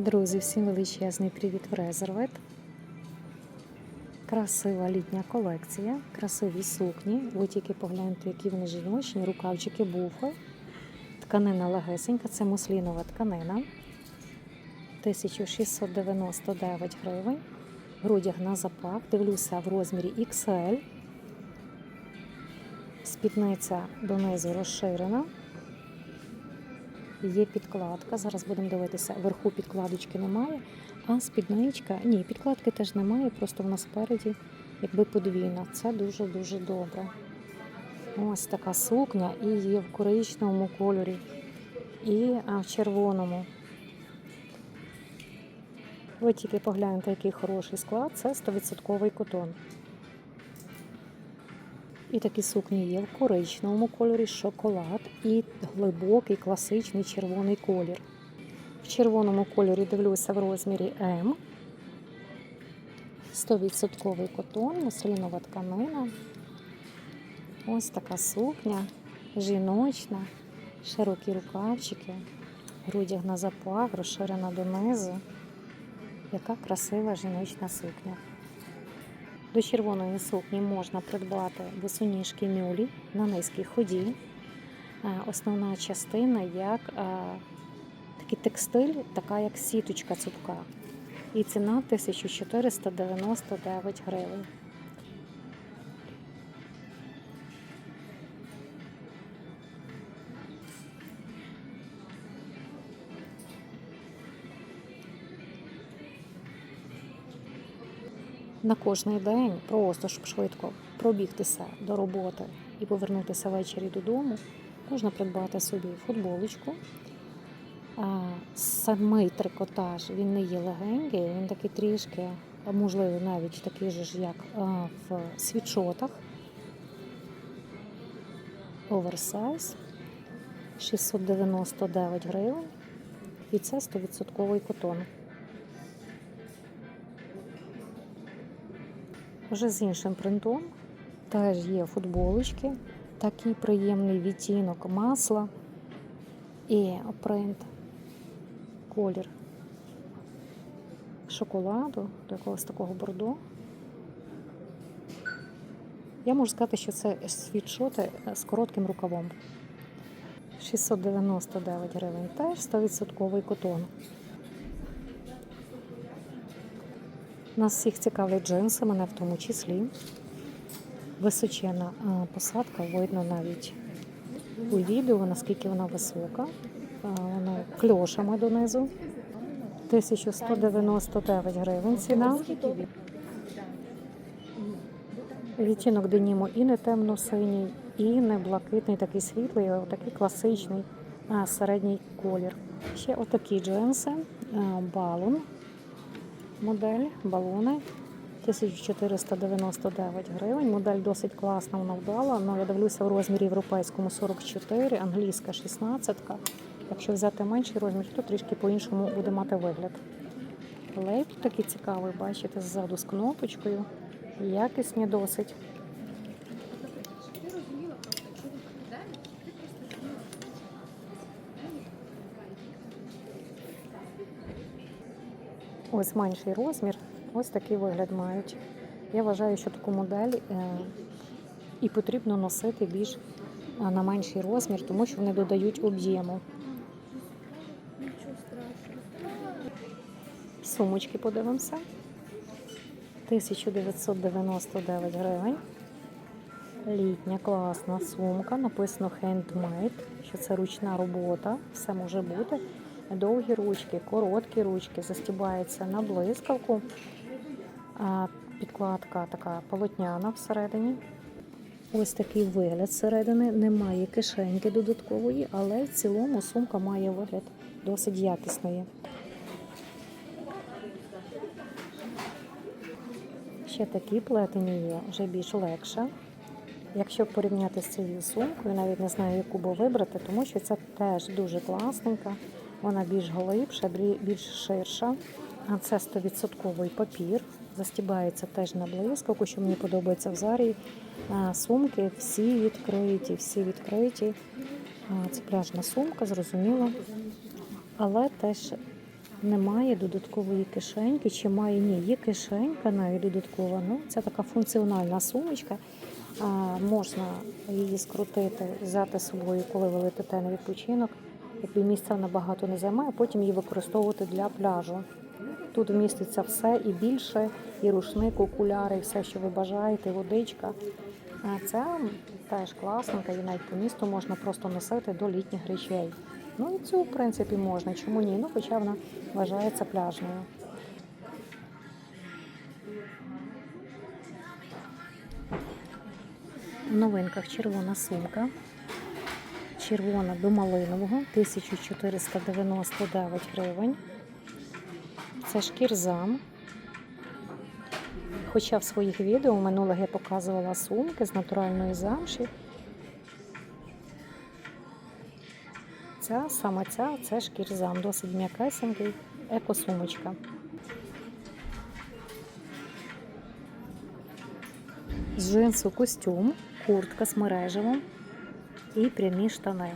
Друзі, всім величезний привіт в Резервет. Красива літня колекція, красиві сукні. Ви тільки погляньте, які вони жіночні, рукавчики буфи. Тканина легесенька, це муслінова тканина. 1699 гривень. Грудяг на запах. Дивлюся в розмірі XL. Спідниця донизу розширена. Є підкладка. Зараз будемо дивитися. Вверху підкладочки немає, а спідничка. Ні, підкладки теж немає, просто вона спереді, якби подвійна. Це дуже-дуже добре. Ось така сукня і є в коричневому кольорі, і в червоному. Ви тільки погляньте, який хороший склад. Це 100% котон. І такі сукні є в коричневому кольорі, шоколад і глибокий класичний червоний колір. В червоному кольорі дивлюся в розмірі М. 100% котон, муслінова тканина. Ось така сукня, жіночна, широкі рукавчики, грудяг на запах, розширена донизу. Яка красива жіночна сукня. До червоної сукні можна придбати босоніжки мюлі на низькій ході. Е, Основна частина як е, такий текстиль, така як сіточка цупка. І ціна 1499 гривень. На кожний день, просто щоб швидко пробігтися до роботи і повернутися ввечері додому, можна придбати собі футболочку. Самий трикотаж він не є легенький, він такий трішки, можливо, навіть такий же ж, як в світшотах. Оверсайз 699 гривень. І це 100% котон. Вже з іншим принтом теж є футболочки, такий приємний відтінок масла і принт, колір шоколаду до якогось такого бордо. Я можу сказати, що це світшоти з коротким рукавом. 699 гривень теж 100% котон. Нас всіх цікавлять джинси, мене в тому числі. Височена посадка, видно навіть у відео, наскільки вона висока. А, Вона кльошами донизу. 1199 гривень ціна. Відтінок деніму і не темно-синій, і не блакитний, такий світлий, а такий класичний середній колір. Ще отакі джинси, а, балон модель, балони. 1499 гривень. Модель досить класна, вона вдала. але я дивлюся в розмірі європейському 44, англійська 16. Якщо взяти менший розмір, то трішки по-іншому буде мати вигляд. Лейб такий цікавий, бачите, ззаду з кнопочкою. Якісні досить. Ось менший розмір, ось такий вигляд мають. Я вважаю, що таку модель е, і потрібно носити більш е, на менший розмір, тому що вони додають об'єму. Сумочки подивимося. 1999 гривень. Літня класна сумка. Написано handmade, що це ручна робота, все може бути. Довгі ручки, короткі ручки, застібається на блискавку. Підкладка така полотняна всередині. Ось такий вигляд зсередини. Немає кишеньки додаткової, але в цілому сумка має вигляд досить якісної. Ще такі плетені є, вже більш легше. Якщо порівняти з цією сумкою, навіть не знаю, яку би вибрати, тому що це теж дуже класненька. Вона більш глибша, більш ширша. А це 100% папір. Застібається теж на блискавку, що мені подобається в зарі. Сумки всі відкриті, всі відкриті. Це пляжна сумка, зрозуміло. Але теж Немає додаткової кишеньки, чи має ні, є кишенька навіть додаткова. Ну, це така функціональна сумочка. Можна її скрутити, взяти з собою, коли ви летите на відпочинок. Якби місця набагато не займає, потім її використовувати для пляжу. Тут вміститься все і більше, і рушник, окуляри, і все, що ви бажаєте, водичка. Це теж класненька, і навіть по місту можна просто носити до літніх речей. Ну і цю, в принципі, можна. Чому ні? Ну, хоча вона вважається пляжною. В новинках червона сумка. Червона до малинового 1499 гривень. Це шкірзам. Хоча в своїх відео минулих я показувала сумки з натуральної замші. Ця саме ця це шкірзам, досить м'якесенький, екосумочка. З джинсу костюм, куртка з мережевим і прямі штани.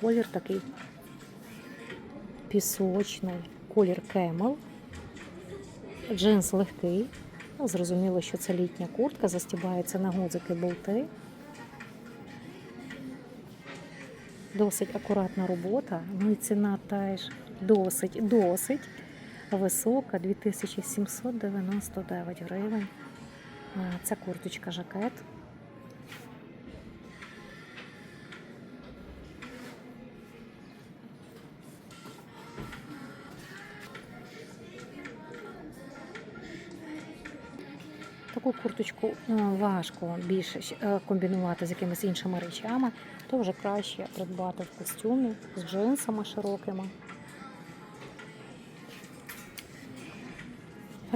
Колір такий пісочний, колір кемел. Джинс легкий. Ну, зрозуміло, що це літня куртка, застібається на гудзики болти. Досить акуратна робота. Ну і ціна теж досить, досить висока 2799 гривень. Це курточка жакет. Таку курточку е, важко більше е, комбінувати з якимись іншими речами, то вже краще придбати в костюмі з джинсами широкими.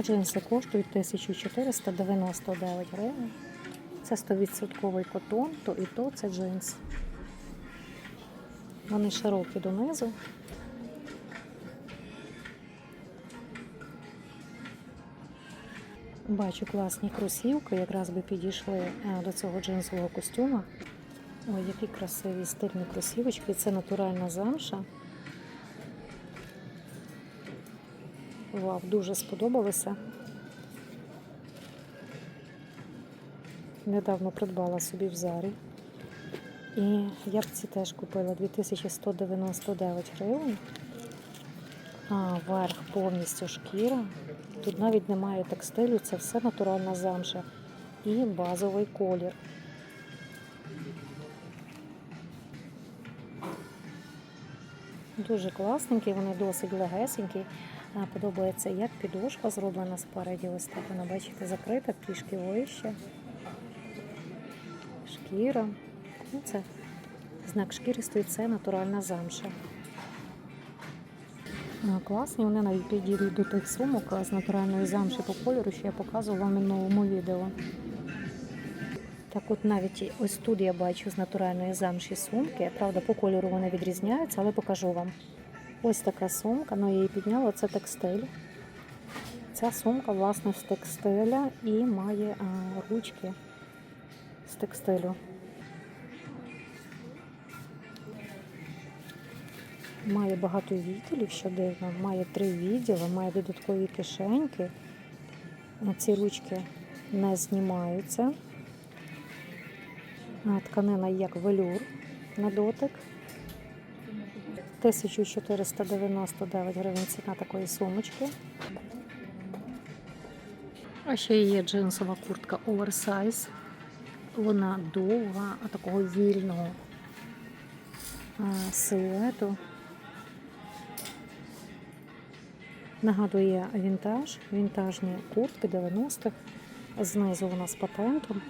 Джинси коштують 1499 гривень. Це 100% котон, то і то це джинс. Вони широкі донизу. Бачу класні кросівки, якраз би підійшли е, до цього джинсового костюма. Ой, які красиві стильні кросівочки. Це натуральна замша. Вау, дуже сподобалося. Недавно придбала собі в зарі. І я б ці теж купила 2199 гривень. А, верх повністю шкіра. Тут навіть немає текстилю, це все натуральна замша і базовий колір. Дуже класненькі, вони досить легесенькі. Подобається, як підошва зроблена спереді. Ось так вона, бачите, закрита, трішки вище. Шкіра. Ну, це знак шкіри стоїть, це натуральна замша. Ну, Класні, вони навіть підійдуть до тих сумок з натуральної замші по кольору, що я показувала в минулому відео. Так от навіть ось тут я бачу з натуральної замші сумки. Правда, по кольору вони відрізняються, але покажу вам. Ось така сумка, ну я її підняла, це текстиль. Ця сумка, власне, з текстиля і має а, ручки з текстилю. Має багато відділів, що дивно. Має три відділи, має додаткові кишеньки. Ці ручки не знімаються. А, Тканина як велюр на дотик. 1499 гривень ціна такої сумочки. А ще є джинсова куртка оверсайз. Вона довга, а такого вільного а, силуету. Нагадує вінтаж, вінтажні куртки 90-х. Знизу вона з патентом.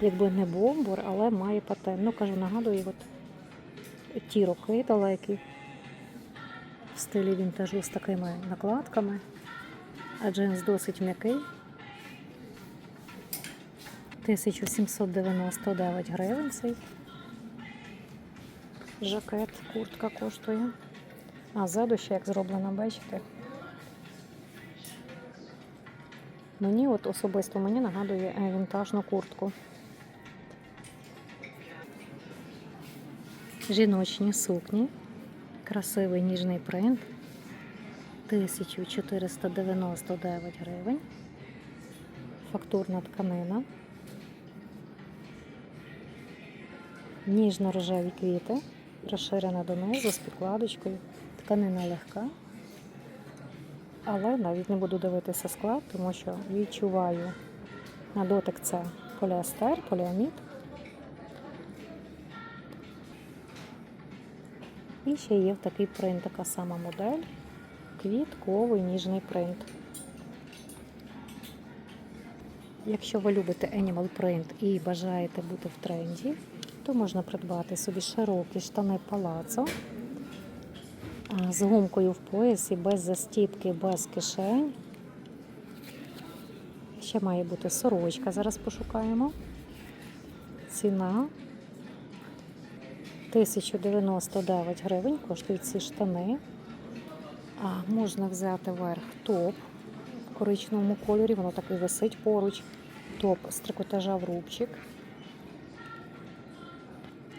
Якби не бомбур, але має патент. Ну, кажу, нагадує от ті роки далекі в стилі вінтажу з такими накладками. А джинс досить м'який. 1799 гривень цей жакет, куртка коштує. А ззаду ще як зроблено, бачите? Мені от особисто мені нагадує е, вінтажну куртку. Жіночні сукні, красивий ніжний принт. 1499 гривень. Фактурна тканина. Ніжно-рожеві квіти, розширена донизу з підкладочкою. Тканина легка. Але навіть не буду дивитися склад, тому що відчуваю на дотик це поліестер, поліамід. І ще є такий принт, така сама модель. Квітковий ніжний принт. Якщо ви любите Animal Print і бажаєте бути в тренді, то можна придбати собі широкі штани палацо з гумкою в поясі, без застіпки, без кишень. Ще має бути сорочка, зараз пошукаємо. Ціна 1099 гривень коштують ці штани. А, можна взяти верх топ в коричневому кольорі, воно так і висить поруч. Топ з трикотажа в рубчик.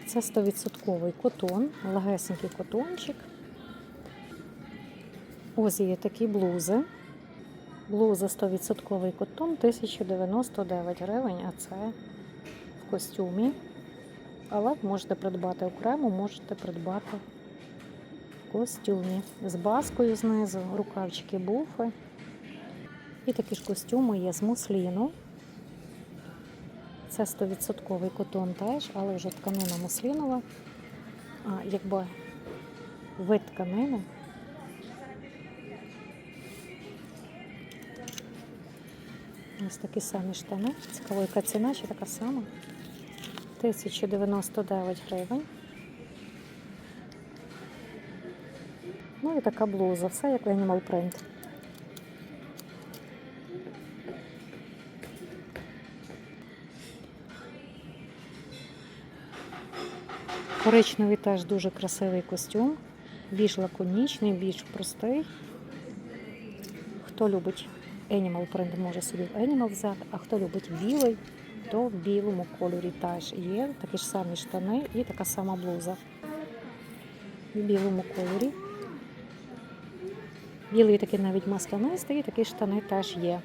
Це 100% котон, легесенький котончик. Ось є такі блузи. Блуза 100% котон 1099 гривень, а це в костюмі. Але можете придбати окремо, можете придбати в костюмі. З баскою знизу, рукавчики буфи. І такі ж костюми є з мусліну. Це 100% котон теж, але вже тканина муслінова. А якби вид тканини. Ось такі самі штани. Цікаво, яка ціна, чи така сама. 1099 гривень. Ну і така блуза, все як в Animal Print. Коричневий теж дуже красивий костюм, більш лаконічний, більш простий. Хто любить Animal Print, може собі в Animal взяти, а хто любить білий, то в білому кольорі теж є такі ж самі штани і така сама блуза. В білому кольорі. Білий такий навіть маслянистий, і такі штани теж є.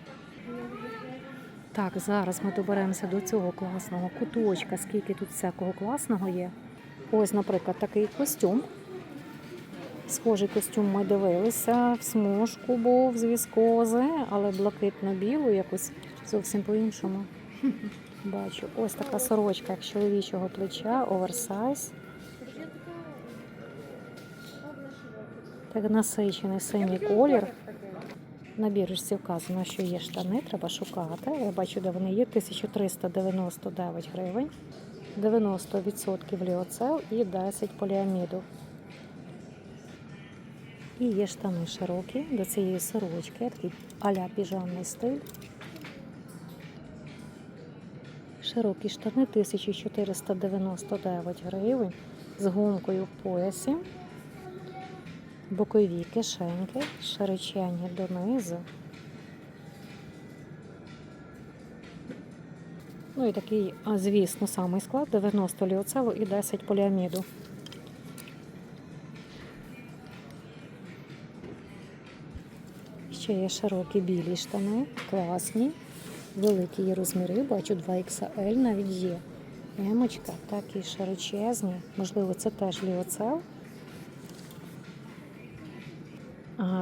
Так, зараз ми доберемося до цього класного куточка, скільки тут всякого класного є. Ось, наприклад, такий костюм. Схожий костюм ми дивилися, в смужку був з віскози, але блакитно-білу, якось зовсім по-іншому. Бачу, ось така сорочка як чоловічого плеча, оверсайз. Так насичений синій колір. На бірочці вказано, що є штани, треба шукати. Я бачу, де вони є 1399 гривень, 90% ліоцел і 10 поліаміду. І є штани широкі до цієї сорочки, такий а-ля піжамний стиль. Широкі штани 1499 гривень з гумкою в поясі, бокові кишеньки, широченні донизу. Ну і такий, звісно, самий склад 90 ліоцелу і 10 поліаміду. Ще є широкі білі штани, класні, великі є розміри, бачу 2XL навіть є. Емочка, такі широчезні, можливо, це теж ліоцел.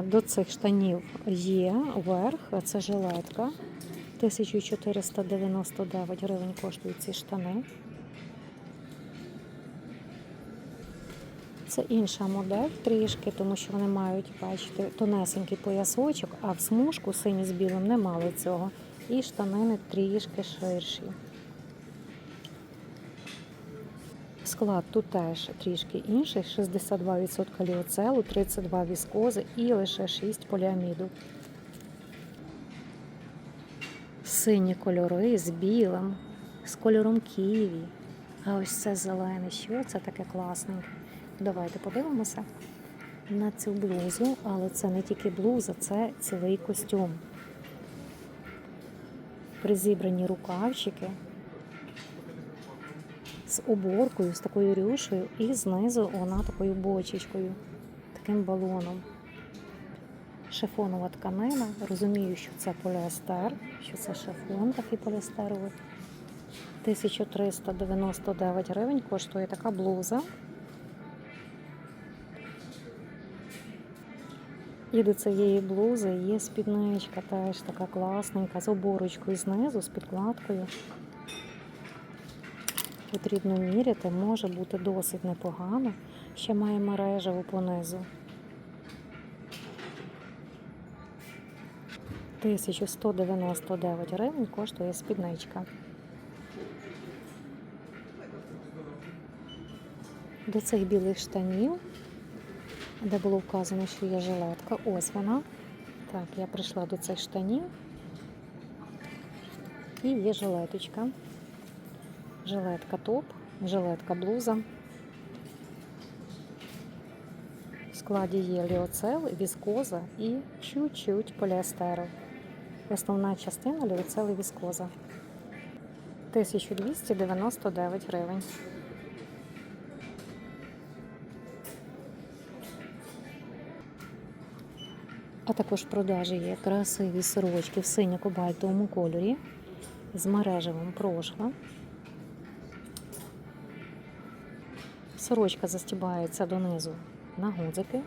До цих штанів є верх, це жилетка. 1499 гривень коштують ці штани. Це інша модель трішки, тому що вони мають, бачите, тонесенький поясочок, а в смужку сині з білим не мали цього. І штанини трішки ширші. Склад тут теж трішки інший: 62% ліоцелу, 32 віскози і лише 6 поліаміду. Сині кольори з білим, з кольором ківі. А ось це зелене. Що це таке класненьке? Давайте подивимося на цю блузу, але це не тільки блуза, це цілий костюм. Призібрані рукавчики з оборкою, з такою рюшею, і знизу вона такою бочечкою, таким балоном. шифонова тканина. Розумію, що це поліестер, що це шифон такий поліестеровий. 1399 гривень коштує така блуза. І до цієї блузи є спідничка, теж така класненька, з оборочкою знизу, з підкладкою. Потрібно міряти, може бути досить непогано. Ще має мережеву понизу. 1199 гривень коштує спідничка. До цих білих штанів, де було вказано, що є жилетка, ось вона. Так, я прийшла до цих штанів. І є жилеточка. Жилетка топ, жилетка блуза. В складі є ліоцел, віскоза і чуть-чуть поліестеру. Основна частина ліоцел і віскоза. 1299 гривень. А також в продажі є красиві сорочки в синьо-кобальтовому кольорі з мережевим прошла. Сорочка застібається донизу на гудзики,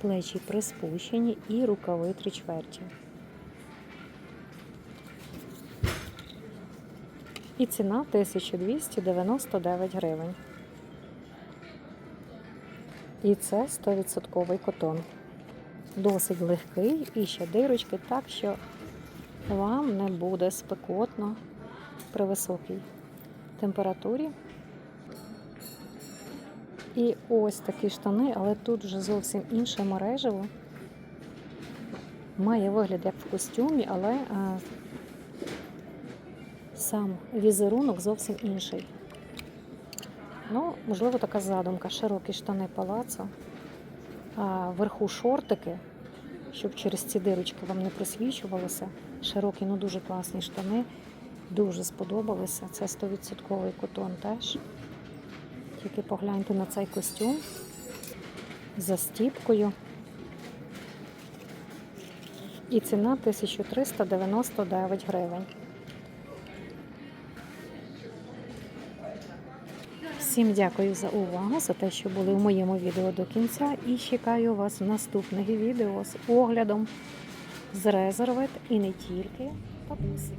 плечі приспущені і рукави три чверті. І ціна 1299 гривень. І це 100% котон. Досить легкий і ще дирочки, так що вам не буде спекотно при високій температурі. І ось такі штани, але тут вже зовсім інше мережево. Має вигляд як в костюмі, але а, сам візерунок зовсім інший. Ну, можливо, така задумка. Широкі штани палацо, а вверху шортики, щоб через ці дирочки вам не просвічувалося. Широкі, ну дуже класні штани. Дуже сподобалися. Це 100% котон теж. Тільки погляньте на цей костюм за стіпкою. І ціна 1399 гривень. Всім дякую за увагу, за те, що були в моєму відео до кінця. І чекаю вас в наступних відео з оглядом з резервет і не тільки папусик.